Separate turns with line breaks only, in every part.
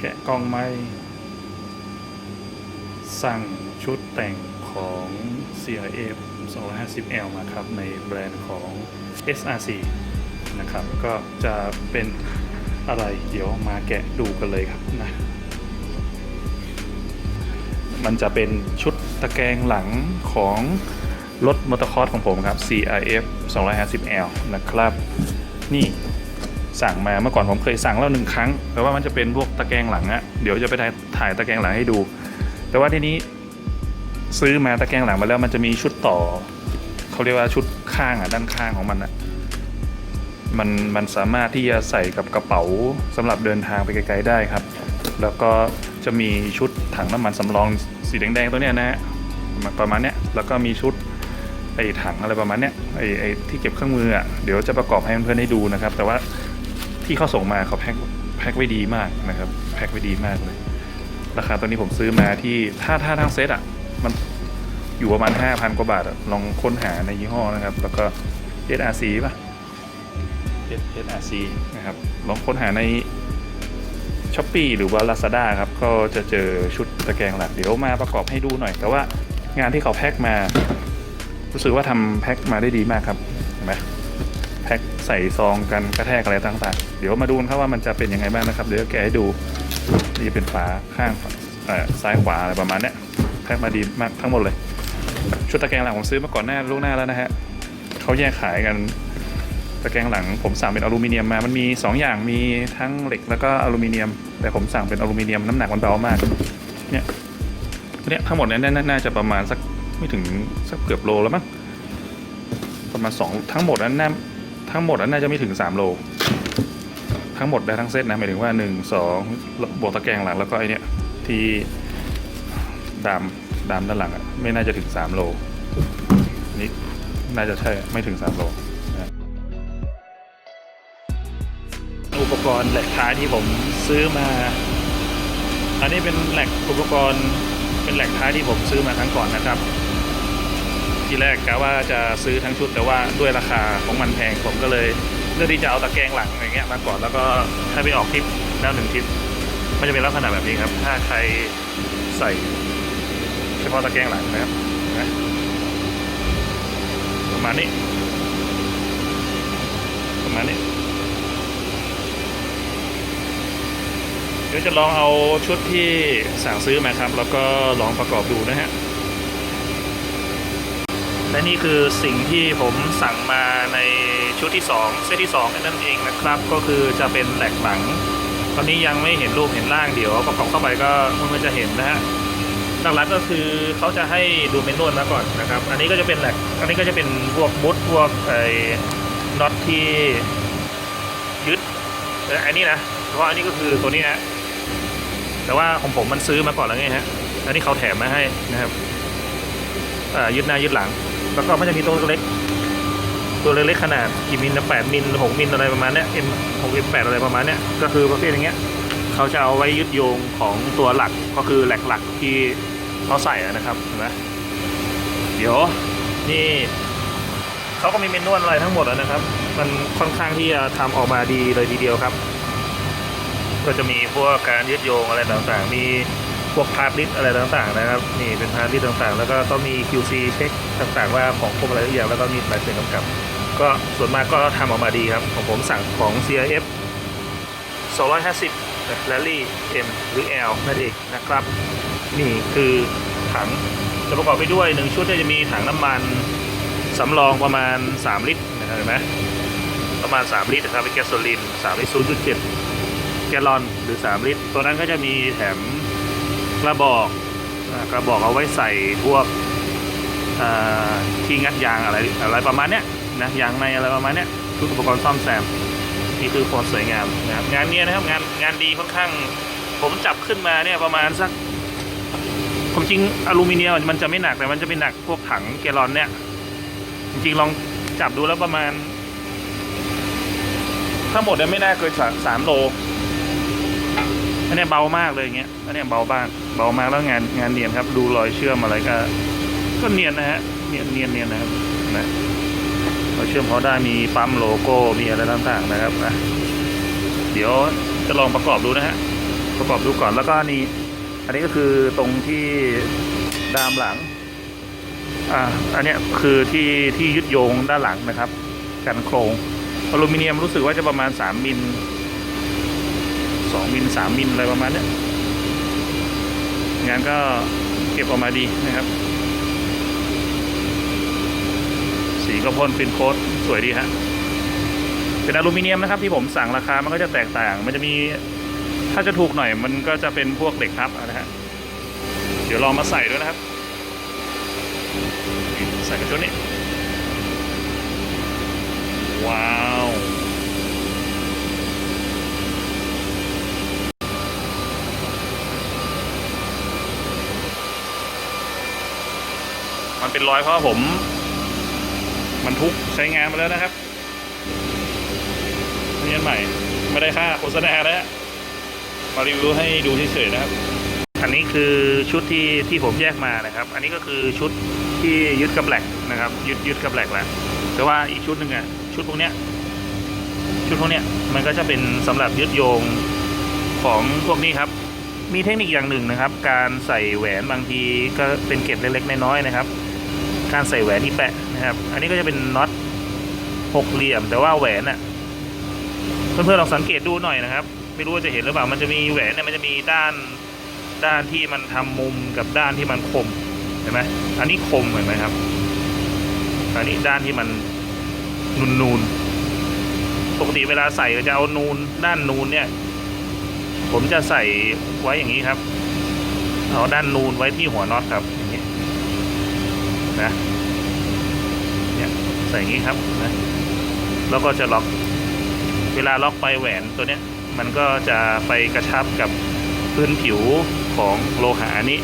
แกะกล้องไม่ สั่งชุดแต่งของ CRF 250L มาครับ ในแบรนด์ของ SRC นะครับ ก็จะเป็นอะไรเดี๋ยวมาแกะดูกันเลยครับนะ มันจะเป็นชุดตะแกรงหลังของรถมอเตอร์คอร์สของผมครับ CRF 250L นะครับ นี่ สั่งมาเมื่อก่อนผมเคยสั่งแล้วหนึ่งครั้งแต่ว่ามันจะเป็นพวกตะแกรงหลังอะเดี๋ยวจะไปถ่ายตะแกรงหลังให้ดู แต่ว่าทีนี้ซื้อมาตะแกรงหลังมาแล้วมันจะมีชุดต่อเขาเรียกว่าชุดข้างอะด้านข้างของมันอะมันมันสามารถที่จะใส่กับกระเป๋าสำหรับเดินทางไปไกลๆได้ครับ แล้วก็จะมีชุดถังน้ำมันสำรองสีแดงๆตัวเนี้ยนะฮะประมาณเนี้ยแล้วก็มีชุดไอ้ถังอะไรประมาณเนี้ยไอ้ไอ้ที่เก็บเครื่องมืออะเดี๋ยวจะประกอบให้เพื่อนๆได้ดูนะครับ แต่ว่า ที่เขาส่งมาเขาแพ็คแพ็คไว้ดีมากนะครับแพ็คไว้ดีมากเลย ราคาตัวนี้ผมซื้อมาที่ถ้าถ้าทั้งเซตอะมันอยู่ประมาณ 5,000 กว่าบาทอะลองค้นหาในยี่ห้อนะครับ แล้วก็ SRC ป่ะ SRC นะครับ ลองค้นหาในช้อปปีหรือว่า Lazada ครับ ก็จะเจอชุดตะแกรงหลัก เดี๋ยวมาประกอบให้ดูหน่อย แต่ว่างานที่เขาแพ็คมา รู้สึกว่าทำแพ็คมาได้ดีมากครับ เห็นไหม แพ็คใส่ซองกันกระแทกอะไรต่างๆ เดี๋ยวมาดูกันครับว่ามันจะเป็นยังไงบ้างนะครับ เดี๋ยวแกให้ดูนี่เป็นฝาข้างซ้ายขวาอะไรประมาณเนี้ยแพ็คมาดีมากทั้งหมดเลย ชุดตะแกรงหลังผมซื้อมาก่อนหน้าล่วงหน้าแล้วนะฮะเขาแยกขายกันตะแกรงหลังผมสั่งเป็นอลูมิเนียมมา มันมี 2 อย่างมีทั้งเหล็กแล้วก็อลูมิเนียม แต่ผมสั่งเป็นอลูมิเนียมน้ำหนักมันเบามาก เนี่ยเนี่ยทั้งหมดนี่ยนน่าจะประมาณสักไม่ถึงสักเกือบโลแล้วมั้งประมาณ2ทั้งหมดนั้นน่า ทั้งหมดน่าจะไม่ถึง 3 โล ทั้งหมดได้ทั้งเซตนะหมายถึงว่า 1 2บวกตะแกรงหลังแล้วก็ไอเนี่ยที่ดามดามด้านหลังอะไม่น่าจะถึง 3 โลนี่น่าจะใช่ไม่ถึง 3 โลอุปกรณ์แหลกท้ายที่ผมซื้อมา อันนี้เป็นแหลกอุปกรณ์เป็นแหลกท้ายที่ผมซื้อมาครั้งก่อนนะครับ ทีแรกกะว่าจะซื้อทั้งชุดแต่ว่าด้วยราคาของมันแพงผมก็เลยเลือกที่จะเอาตะแกรงหลังอย่างเงี้ยมาก่อนแล้วก็ถ้าไปออกทริปแล้วหนึ่งทริปมันจะเป็นลักษณะแบบนี้ครับ ถ้าใครใส่เฉพาะตะแกรงหลังนะครับนไหมประมาณนี้ประมาณนี้เดี๋ยวจะลองเอาชุดที่สั่งซื้อมาครับ แล้วก็ลองประกอบดูนะฮะ และนี่คือสิ่งที่ผมสั่งมาในชุดที่ 2 เซตที่ 2 นั่นเองนะครับ ก็คือจะเป็นแหลกหลัง ตอนนี้ยังไม่เห็นรูปเห็นร่างเดี๋ยวประกอบเข้าไปก็มันจะเห็นนะฮะหลักๆก็คือเขาจะให้ดูเมนนวลมาก่อนนะครับ อันนี้ก็จะเป็นแหลกอันนี้ก็จะเป็นพวกมุดพวกไอ้น็อตที่ยึดและอันนี้นะเพราะอันนี้ก็คือตัวนี้นะแต่ว่าของผมมันซื้อมาก่อนแล้วไงฮะอันนี้เขาแถมมาให้นะครับอ่ายึดหน้ายึดหลัง แล้วก็มันจะมีตัวเล็ก ตัวเล็กขนาดกี่มิลนะแปดมิลหกมิลอะไรประมาณเนี้ย M หก M แปดอะไรประมาณเนี้ย ก็คือประเภทอย่างเงี้ยเขาจะเอาไว้ยึดโยงของตัวหลักก็คือแหลกหลักที่เขาใส่นะครับเห็นไหมเดี๋ยวนี่เขาก็มีเมนวลอะไรทั้งหมดแล้วนะครับ มันค่อนข้างที่จะทำออกมาดีเลยทีเดียวครับ ก็จะมีพวกการยึดโยงอะไรต่างๆ มี พวกพาร์ทลิสอะไรต่างๆนะครับนี่เป็นพาร์ทลิสต่างๆ แล้วก็ต้องมี QC เช็คต่างๆ ว่าของครบอะไรทุกอย่างแล้วก็มีลายเซ็นกำกับ ก็ส่วนมากก็ทำออกมาดีครับ ของผมสั่งของ CRF 250 Rally M หรือ L นั่นเองนะครับ นี่คือถังจะประกอบไปด้วย 1 ชุดจะมีถังน้ำมันสำรองประมาณ 3 ลิตรนะครับเห็นไหมประมาณ 3 ลิตรนะครับเป็นแก๊สโซลิน3ลิตร0.7แกลลอนหรือ 3 ลิตร ตัวนั้นก็จะมีแถม กระบอกกระบอกเอาไว้ใส่พวกที่งัดยางอะไรอะไรประมาณเนี้ยนะยางในอะไรประมาณเนี้ยชุดอุปกรณ์ซ่อมแซมนี่คือความสวยงามนะครับงานเนี้ยนะครับงานงานดีค่อนข้าง ผมจับขึ้นมาเนี่ยประมาณสักผมจริงอลูมิเนียมมันจะไม่หนักแต่มันจะเป็นหนักพวกถังแกลลอนเนี่ย จริงๆลองจับดูแล้วประมาณทั้งหมดเนี่ยไม่น่าเกินสามโล อันเนี้ยเบามากเลยอย่างเงี้ยอันเนี้ยเบาบ้างเบามากแล้วงานงานเนียนครับ ดูรอยเชื่อมอะไรก็ ก็เนียนนะฮะเนียนเนียนเนียนนะครับนะรอยเชื่อมพอได้มีปั๊มโลโก้มีอะไรต่างๆนะครับนะเดี๋ยวจะลองประกอบดูนะฮะประกอบดูก่อนแล้วก็นี่อันนี้ก็คือตรงที่ดามหลังอ่าอันเนี้ยคือที่ที่ยึดโยงด้านหลังนะครับ กันโครงอลูมิเนียมรู้สึกว่าจะประมาณ 3มิล 2มิล3มิลอะไรประมาณนี้งานก็เก็บออกมาดีนะครับ สีก็พ่นฟินโค้ดสวยดีฮะเป็นอลูมิเนียมนะครับที่ผมสั่งราคามันก็จะแตกต่าง มันจะมีถ้าจะถูกหน่อยมันก็จะเป็นพวกเหล็กทับนะฮะเดี๋ยวลองมาใส่ด้วยนะครับ ใส่กระชุดนี้ว้าว มันเป็นรอยเพราะผม มันทุกใช้งานมาแล้วนะครับนี่อันใหม่ ไม่ได้ค่าโฆษณาแล้วมารีวิวให้ดูเฉยๆนะครับ อันนี้คือชุดที่ที่ผมแยกมานะครับ อันนี้ก็คือชุดที่ยึดกับแหลกนะครับ ยึดยึดกับแหลกแล้วแต่ว่าอีกชุดหนึ่งอะชุดพวกเนี้ย ชุดพวกเนี้ยมันก็จะเป็นสำหรับยึดโยงของพวกนี้ครับ มีเทคนิคอย่างหนึ่งนะครับ การใส่แหวนบางทีก็เป็นเกล็ดเล็กๆน้อยๆนะครับ การใส่แหวนที่แปะนะครับ อันนี้ก็จะเป็นน็อตหกเหลี่ยม แต่ว่าแหวนอะเพื่อนๆลองสังเกตดูหน่อยนะครับ ไม่รู้ว่าจะเห็นหรือเปล่ามันจะมีแหวนเนี่ยมันจะมีด้านด้านที่มันทำมุมกับด้านที่มันคมเห็นไหมอันนี้คมเห็นไหมครับ อันนี้ด้านที่มันนูนนูนๆปกติเวลาใส่ก็จะเอานูนด้านนูนเนี่ย ผมจะใส่ไว้อย่างนี้ครับ เอาด้านนูนไว้ที่หัวน็อตครับอย่าง นะเนี่ยใส่อย่างนี้ครับนะแล้วก็จะล็อก เวลาล็อกไปแหวนตัวเนี้ยมันก็จะไปกระชับกับพื้นผิวของโลหะนี้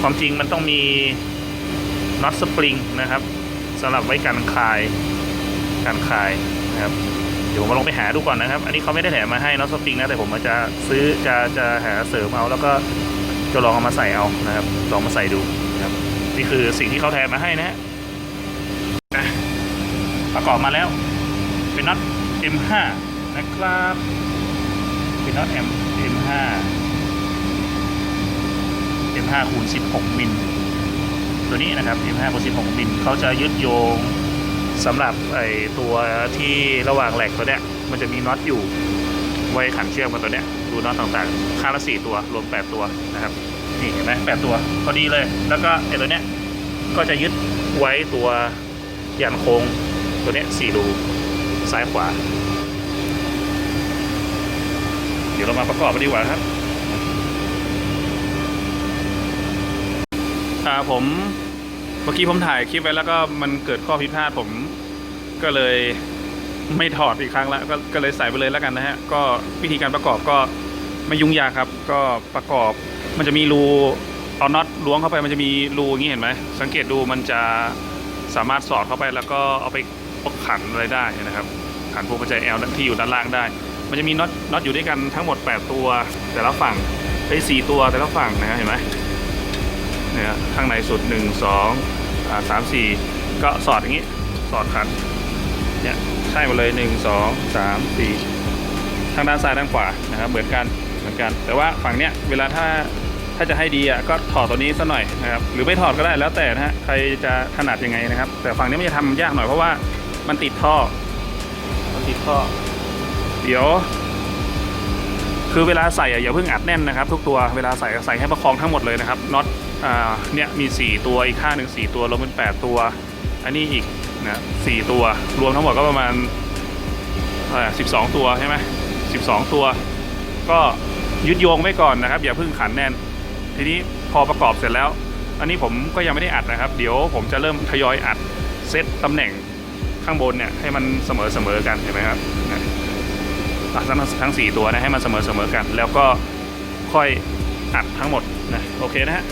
ความจริงมันต้องมีน็อตสปริงนะครับสำหรับไว้กันคลายการคลายนะครับเดี๋ยวผมมาลองไปหาดูก่อนนะครับ อันนี้เขาไม่ได้แถมมาให้น็อตสปริงนะแต่ผมจะซื้อจะจะหาเสริมเอาแล้วก็จะลองเอามาใส่เอานะครับ ลองมาใส่ดู นี่คือสิ่งที่เขาแถมมาให้นะฮะประกอบมาแล้ว เป็นน็อต M5 นะครับ เป็นน็อต M M5 M5 คูณ16 มิล ตัวนี้นะครับ M5 คูณ16 มิลเขาจะยึดโยงสำหรับไอตัวที่ระหว่างแหลกตัวเนี้ย มันจะมีน็อตอยู่ไว้ขันเชื่อมกับตัวเนี้ย ดูน็อตต่างๆค่างละ 4 ตัว รวม 8 ตัวนะครับ นี่เห็นไหม8ตัวพอดีเลย แล้วก็ไอ้ตัวเนี้ยก็จะยึดไว้ตัวยันโค้งตัวเนี้ย4รูซ้ายขวา เดี๋ยวเรามาประกอบกันดีกว่าครับอ่าผมเมื่อกี้ผมถ่ายคลิปไว้แล้วก็มันเกิดข้อผิดพลาดผมก็เลยไม่ถอดอีกครั้งละกก็เลยใส่ไปเลยแล้วกันนะฮะ ก็วิธีการประกอบก็ไม่ยุ่งยากครับ ก็ประกอบ มันจะมีรูเอาน็อตล้วงเข้าไปมันจะมีรูอย่างนี้เห็นไหมสังเกตดูมันจะสามารถสอดเข้าไปแล้วก็เอาไปขันอะไรได้นะครับขันพวงกุญแจแอลที่อยู่ด้านล่างได้ มันจะมีน็อตน็อตอยู่ด้วยกันทั้งหมด 8 ตัว แต่ละฝั่งไอ้สี่ตัวแต่ละฝั่งนะเห็นไหมเนี่ยข้างในสุดหนึ่งสองอ่าสามสี่ก็สอดอย่างนี้สอดขันเนี่ยใช่หมดเลยหนึ่งสองสามสี่ทางด้านซ้ายด้านขวานะครับเหมือนกันเหมือนกัน แต่ว่าฝั่งเนี้ยเวลาถ้า ถ้าจะให้ดีอะก็ถอดตัวนี้ซะหน่อยนะครับหรือไม่ถอดก็ได้แล้วแต่นะฮะใครจะถนัดยังไงนะครับ แต่ฝั่งนี้มันจะทำยากหน่อยเพราะว่ามันติดท่อ มันติดท่อ เดี๋ยว คือเวลาใส่อะอย่าเพิ่งอัดแน่นนะครับ ทุกตัวเวลาใส่ใส่ให้ประคองทั้งหมดเลยนะครับน็อตอ่าเนี่ยมี 4 ตัวอีกข้างหนึ่ง4ตัวรวมเป็น 8 ตัว อันนี้อีกนะสี่ตัวรวมทั้งหมดก็ประมาณเท่าไหร่12ตัวใช่ไหม12ตัว ก็ยึดโยงไว้ก่อนนะครับ อย่าเพิ่งขันแน่น ทีนี้พอประกอบเสร็จแล้ว อันนี้ผมก็ยังไม่ได้อัดนะครับ เดี๋ยวผมจะเริ่มทยอยอัดเซตตำแหน่งข้างบนเนี่ยให้มันเสมอเสมอๆกันเห็นไหมครับอัดทั้งทั้งสี่ตัวนะให้มันเสมอเสมอกัน แล้วก็ค่อยอัดทั้งหมดนะโอเคนะฮะ